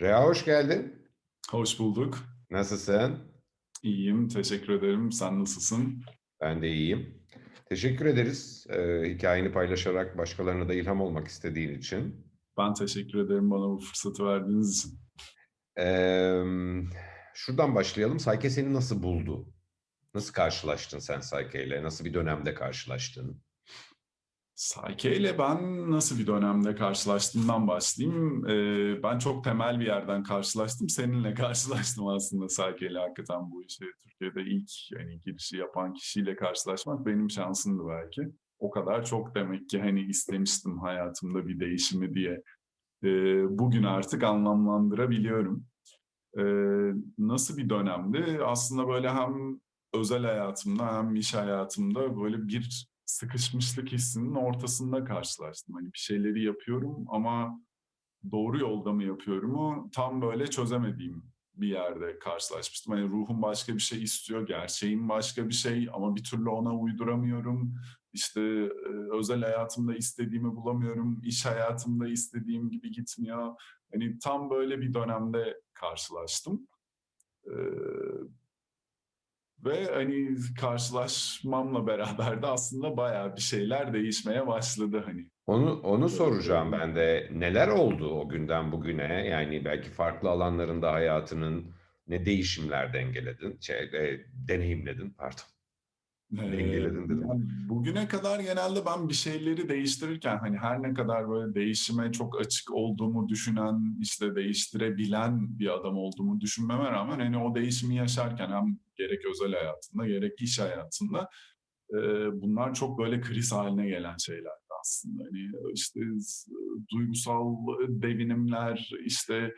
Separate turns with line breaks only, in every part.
Reha hoş geldin.
Hoş bulduk.
Nasılsın?
İyiyim, teşekkür ederim. Sen nasılsın?
Ben de iyiyim. Teşekkür ederiz e, hikayeni paylaşarak başkalarına da ilham olmak istediğin için.
Ben teşekkür ederim bana bu fırsatı verdiğiniz için.
Eee, şuradan başlayalım. Sayke seni nasıl buldu? Nasıl karşılaştın sen Sayke ile? Nasıl bir dönemde karşılaştın?
Sayke ile ben nasıl bir dönemde karşılaştığımdan başlayayım. Ee, ben çok temel bir yerden karşılaştım. Seninle karşılaştım aslında Sayke ile hakikaten bu işi Türkiye'de ilk yani girişi yapan kişiyle karşılaşmak benim şansımdı belki. O kadar çok demek ki hani istemiştim hayatımda bir değişimi diye. Ee, bugün artık anlamlandırabiliyorum. Ee, nasıl bir dönemdi? Aslında böyle hem özel hayatımda hem iş hayatımda böyle bir sıkışmışlık hissinin ortasında karşılaştım. Hani bir şeyleri yapıyorum ama doğru yolda mı yapıyorumu tam böyle çözemediğim bir yerde karşılaşmıştım. Hani ruhum başka bir şey istiyor, gerçeğim başka bir şey ama bir türlü ona uyduramıyorum. İşte e, özel hayatımda istediğimi bulamıyorum, iş hayatımda istediğim gibi gitmiyor. Hani tam böyle bir dönemde karşılaştım. Ee, ve hani karşılaşmamla beraber de aslında bayağı bir şeyler değişmeye başladı hani.
Onu onu soracağım ben de. Neler oldu o günden bugüne? Yani belki farklı alanlarında hayatının ne değişimler dengeledin, şey, e, deneyimledin, pardon.
Ee,
Dengeledin dedim.
yani bugüne kadar genelde ben bir şeyleri değiştirirken hani her ne kadar böyle değişime çok açık olduğumu düşünen, işte değiştirebilen bir adam olduğumu düşünmeme rağmen hani o değişimi yaşarken hem gerek özel hayatında gerek iş hayatında e, bunlar çok böyle kriz haline gelen şeylerdi aslında. Hani işte duygusal devinimler, işte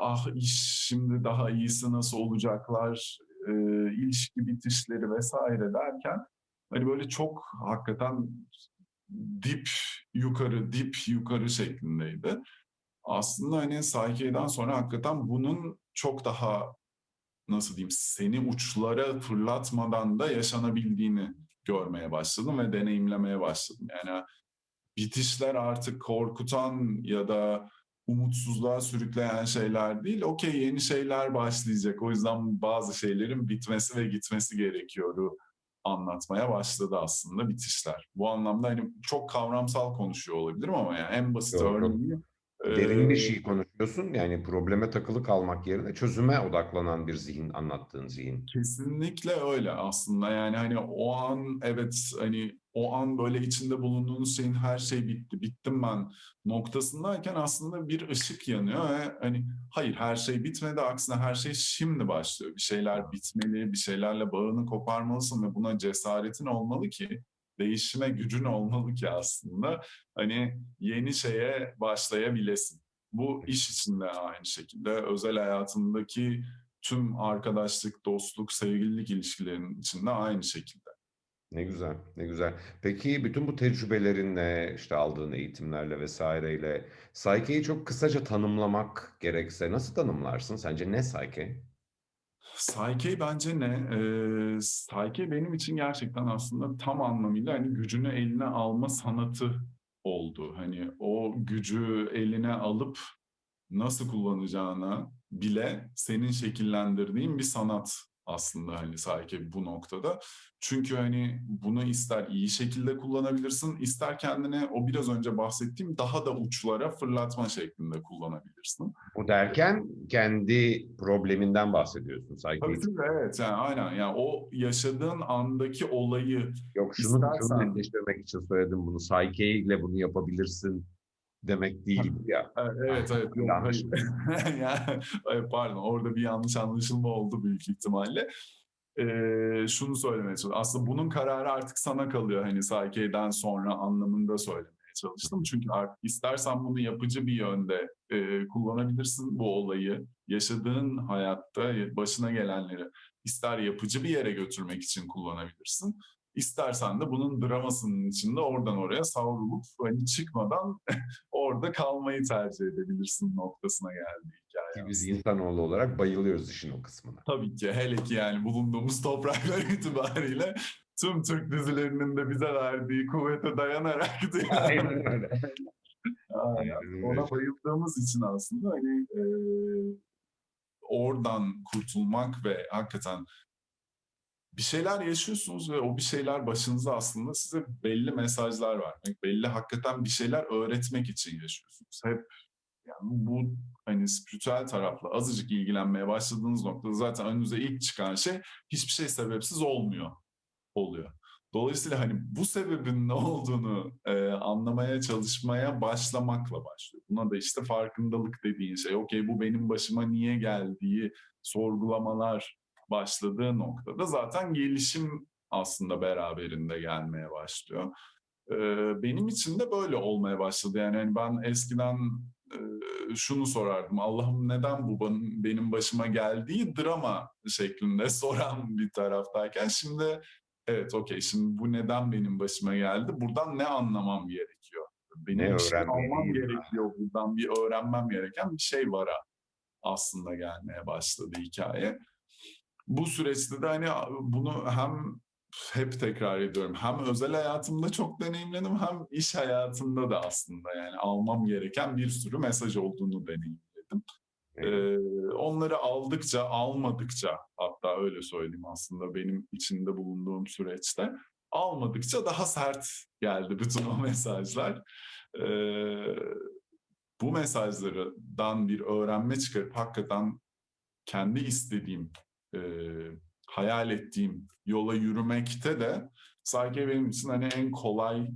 ah iş şimdi daha iyisi nasıl olacaklar, e, ilişki bitişleri vesaire derken hani böyle çok hakikaten dip yukarı dip yukarı şeklindeydi. Aslında hani Psyche'den sonra hakikaten bunun çok daha nasıl diyeyim seni uçlara fırlatmadan da yaşanabildiğini görmeye başladım ve deneyimlemeye başladım. Yani bitişler artık korkutan ya da umutsuzluğa sürükleyen şeyler değil. Okey yeni şeyler başlayacak. O yüzden bazı şeylerin bitmesi ve gitmesi gerekiyoru anlatmaya başladı aslında bitişler. Bu anlamda hani çok kavramsal konuşuyor olabilirim ama yani en basit örneği
Derin bir
e,
şey konuşuyorsun. Yani probleme takılı kalmak yerine çözüme odaklanan bir zihin, anlattığın zihin.
Kesinlikle öyle aslında yani hani o an evet hani o an böyle içinde bulunduğunuz şeyin her şey bitti, bittim ben noktasındayken aslında bir ışık yanıyor ve hani hayır her şey bitmedi aksine her şey şimdi başlıyor. Bir şeyler bitmeli, bir şeylerle bağını koparmalısın ve buna cesaretin olmalı ki değişime gücün olmalı ki aslında hani yeni şeye başlayabilesin. Bu iş için de aynı şekilde özel hayatındaki tüm arkadaşlık, dostluk, sevgililik ilişkilerinin içinde aynı şekilde.
Ne güzel, ne güzel. Peki bütün bu tecrübelerinle, işte aldığın eğitimlerle vesaireyle Psyche'yi çok kısaca tanımlamak gerekse nasıl tanımlarsın? Sence ne Psyche?
Psyche bence ne? Ee, Psyche benim için gerçekten aslında tam anlamıyla hani gücünü eline alma sanatı oldu. Hani o gücü eline alıp nasıl kullanacağına bile senin şekillendirdiğin bir sanat aslında hani Psyche bu noktada. Çünkü hani bunu ister iyi şekilde kullanabilirsin, ister kendine o biraz önce bahsettiğim daha da uçlara fırlatma şeklinde kullanabilirsin.
Bu derken kendi probleminden bahsediyorsun Psyche
Tabii tabii evet yani aynen yani o yaşadığın andaki olayı
Yok şunu, şunu
istersen
netleştirmek için söyledim bunu. Psyche ile bunu yapabilirsin demek değil ya.
evet evet yok hayır yani, pardon orada bir yanlış anlaşılma oldu büyük ihtimalle. Ee, şunu söylemeye çalışıyorum. Aslında bunun kararı artık sana kalıyor hani Psyche'den sonra anlamında söylemeye çalıştım. Çünkü artık istersen bunu yapıcı bir yönde e, kullanabilirsin bu olayı. Yaşadığın hayatta başına gelenleri ister yapıcı bir yere götürmek için kullanabilirsin. İstersen de bunun dramasının içinde oradan oraya savrulup hani çıkmadan orada kalmayı tercih edebilirsin noktasına geldi hikaye.
Ki biz insanoğlu olarak bayılıyoruz işin o kısmına.
Tabii ki hele ki yani bulunduğumuz topraklar itibariyle tüm Türk dizilerinin de bize verdiği kuvvete dayanarak
Aynen öyle.
Aynen.
Aynen.
Ona bayıldığımız için aslında hani eee, oradan kurtulmak ve hakikaten bir şeyler yaşıyorsunuz ve o bir şeyler başınıza aslında size belli mesajlar vermek, belli hakikaten bir şeyler öğretmek için yaşıyorsunuz. Hep yani bu hani spiritüel tarafla azıcık ilgilenmeye başladığınız noktada zaten önünüze ilk çıkan şey hiçbir şey sebepsiz olmuyor oluyor. Dolayısıyla hani bu sebebin ne olduğunu e, anlamaya çalışmaya başlamakla başlıyor. Buna da işte farkındalık dediğin şey. Okey bu benim başıma niye geldiği sorgulamalar başladığı noktada zaten gelişim aslında beraberinde gelmeye başlıyor. Benim için de böyle olmaya başladı. Yani hani ben eskiden şunu sorardım. Allah'ım neden bu benim başıma geldiği drama şeklinde soran bir taraftayken şimdi evet okey şimdi bu neden benim başıma geldi? Buradan ne anlamam gerekiyor? Benim
Ne
şey almam gerekiyor. Buradan bir öğrenmem gereken bir şey var ha. aslında gelmeye başladı hikaye. Bu süreçte de hani bunu hem hep tekrar ediyorum. Hem özel hayatımda çok deneyimledim hem iş hayatımda da aslında yani almam gereken bir sürü mesaj olduğunu deneyimledim.
Ne
Ee, onları aldıkça, almadıkça hatta öyle söyleyeyim aslında benim içinde bulunduğum süreçte almadıkça daha sert geldi bütün o mesajlar. Ee, bu mesajlardan bir öğrenme çıkarıp hakikaten kendi istediğim, e, hayal ettiğim yola yürümekte de sanki benim için hani en kolay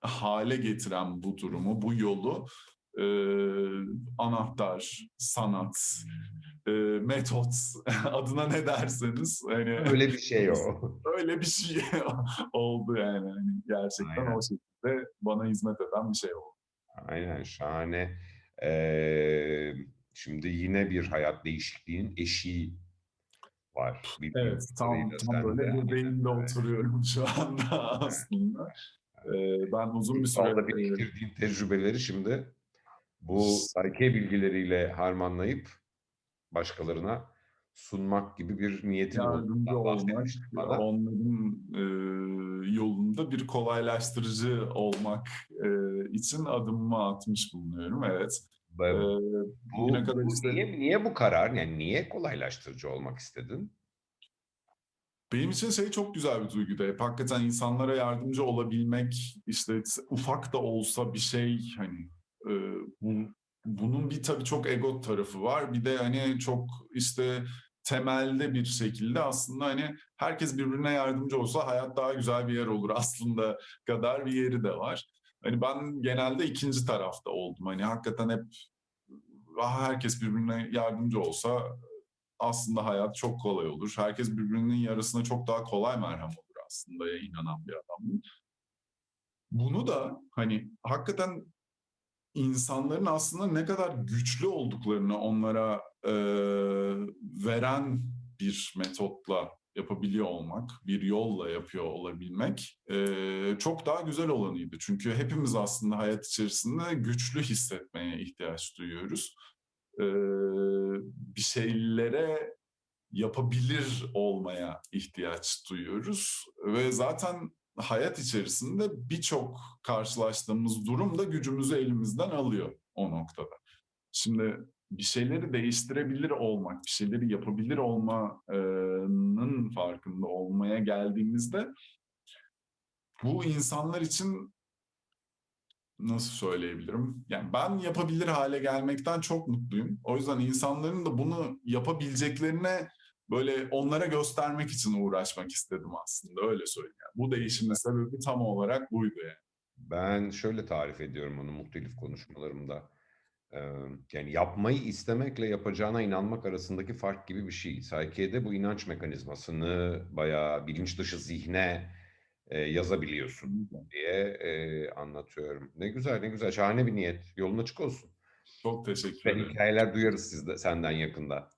hale getiren bu durumu, bu yolu e, anahtar, sanat, e, metot adına ne derseniz hani
Öyle bir şey o.
öyle bir şey oldu yani Hani gerçekten
Aynen.
o şekilde bana hizmet eden bir şey oldu.
Aynen şahane. Ee, şimdi yine bir hayat değişikliğinin eşiği var. bildiğim
Evet, tam, tam böyle
Aynen.
göbeğinde oturuyorum şu anda aslında. Ee, ben uzun bir süre
biriktirdiğin tecrübeleri şimdi bu psyche bilgileriyle harmanlayıp başkalarına sunmak gibi bir niyetin
yardımcı olmak, onların e, yolunda bir kolaylaştırıcı olmak e, için adımımı atmış bulunuyorum. Evet. Ee,
Bu,
kadar
bu
işte
niye, niye bu karar? Yani niye kolaylaştırıcı olmak istedin?
benim için şey çok güzel bir duygu da hep hakikaten insanlara yardımcı olabilmek işte ufak da olsa bir şey hani e, bu, bunun bir tabii çok ego tarafı var bir de hani çok işte temelde bir şekilde aslında hani herkes birbirine yardımcı olsa hayat daha güzel bir yer olur aslında kadar bir yeri de var. Hani ben genelde ikinci tarafta oldum. Hani hakikaten hep ah, herkes birbirine yardımcı olsa aslında hayat çok kolay olur. Herkes birbirinin yarısına çok daha kolay merhem olur aslında ya inanan bir adam. Bunu da hani hakikaten insanların aslında ne kadar güçlü olduklarını onlara e, veren bir metotla yapabiliyor olmak, bir yolla yapıyor olabilmek e, çok daha güzel olanıydı. Çünkü hepimiz aslında hayat içerisinde güçlü hissetmeye ihtiyaç duyuyoruz. E, bir şeylere yapabilir olmaya ihtiyaç duyuyoruz ve zaten hayat içerisinde birçok karşılaştığımız durum da gücümüzü elimizden alıyor o noktada. Şimdi bir şeyleri değiştirebilir olmak, bir şeyleri yapabilir olmanın farkında olmaya geldiğimizde bu insanlar için nasıl söyleyebilirim? Yani ben yapabilir hale gelmekten çok mutluyum. O yüzden insanların da bunu yapabileceklerine böyle onlara göstermek için uğraşmak istedim aslında öyle söyleyeyim. Yani bu değişimin sebebi tam olarak buydu yani.
Ben şöyle tarif ediyorum onu muhtelif konuşmalarımda. Yani yapmayı istemekle yapacağına inanmak arasındaki fark gibi bir şey. Psyche'de bu inanç mekanizmasını bayağı bilinç dışı zihne e, yazabiliyorsun diye e, anlatıyorum. Ne güzel ne güzel şahane bir niyet. Yolun açık olsun.
Çok teşekkür
Ve
ederim.
hikayeler duyarız sizde, senden yakında.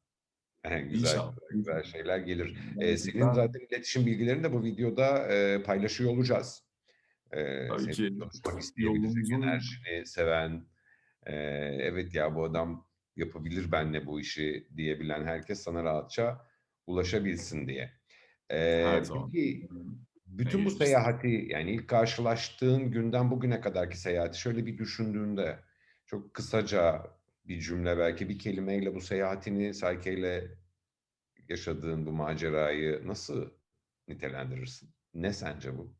güzel,
İnşallah.
güzel şeyler gelir. Ee,
Yani
senin zaten iletişim bilgilerini de bu videoda e, paylaşıyor olacağız. Ee,
Tabii ki yolumuzun-
enerjini seven, e, evet ya bu adam yapabilir benle bu işi diyebilen herkes sana rahatça ulaşabilsin diye.
Zaman.
peki Bütün bu seyahati, yani ilk karşılaştığın günden bugüne kadarki seyahati şöyle bir düşündüğünde, çok kısaca bir cümle, belki bir kelimeyle bu seyahatini, Sayke'yle yaşadığın bu macerayı nasıl nitelendirirsin? Ne sence bu?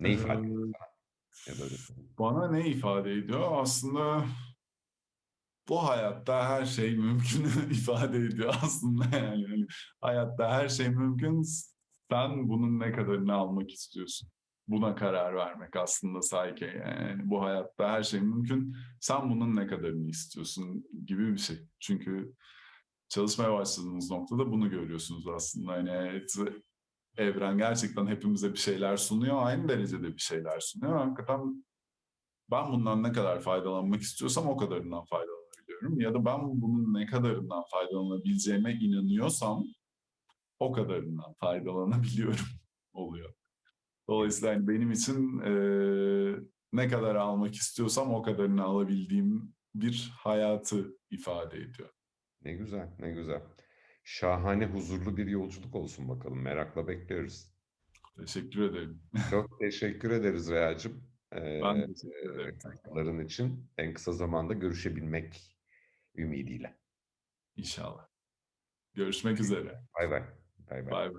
Ne ifade ediyor? Ya da söyleyeyim.
bana ne ifade ediyor? Aslında bu hayatta her şey mümkün ifade ediyor aslında yani. Hani hayatta her şey mümkün. Sen bunun ne kadarını almak istiyorsun? Buna karar vermek aslında Sayke. Yani bu hayatta her şey mümkün. Sen bunun ne kadarını istiyorsun gibi bir şey. Çünkü çalışmaya başladığınız noktada bunu görüyorsunuz aslında. Evet, evren gerçekten hepimize bir şeyler sunuyor. Aynı derecede bir şeyler sunuyor. Hakikaten ben bundan ne kadar faydalanmak istiyorsam o kadarından faydalanabiliyorum. Ya da ben bunun ne kadarından faydalanabileceğime inanıyorsam o kadarından faydalanabiliyorum oluyor. Dolayısıyla hani benim için eee, ne kadar almak istiyorsam o kadarını alabildiğim bir hayatı ifade ediyor.
Ne güzel, ne güzel. Şahane, huzurlu bir yolculuk olsun bakalım. Merakla bekliyoruz.
Teşekkür ederim.
Çok teşekkür ederiz Reyacığım.
Ben
Eee,
teşekkür ederim.
için en kısa zamanda görüşebilmek ümidiyle.
İnşallah. Görüşmek üzere.
Bay bay.
Bay bay.